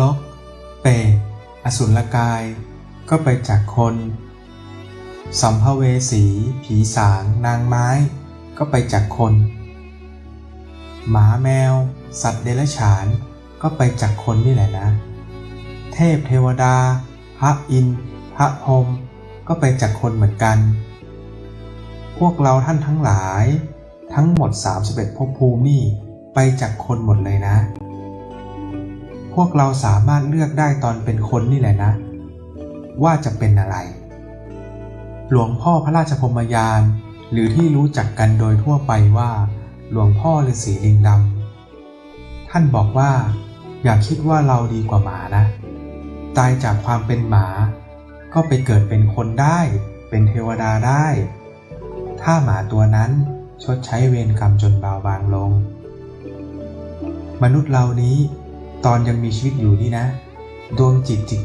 รก เปรตอสุรกาย ก็ไปจากคน สัมภเวสี ผีสาง นางไม้ ก็ไปจากคน หมาแมว สัตว์เดรัจฉาน ก็ไปจากคนนี่แหละนะ เทพเทวดา พระอินทร์พระพรหมก็ไปจากคนเหมือนกัน พวกเราท่านทั้งหลาย ทั้งหมด 31ภพภูมินี่ไปจากคนหมดเลยนะ พวกเราสามารถเลือกได้ตอนเป็นคนนี่แหละนะ ว่าจะเป็นอะไร หลวงพ่อพระราชพมยาน หรือที่รู้จักกันโดยทั่วไปว่า หลวงพ่อฤาษีลิงดำท่านบอกว่า อย่าคิดว่าเราดีกว่าหมานะ ตายจากความเป็นหมา ก็ไปเกิดเป็นคนได้ เป็นเทวดาได้ ถ้าหมาตัวนั้นชดใช้เวรกรรมจนเบาบางลง มนุษย์เรานี้ ตอนยังมีชีวิตอยู่นี่นะ ดวงจิตจิตใจ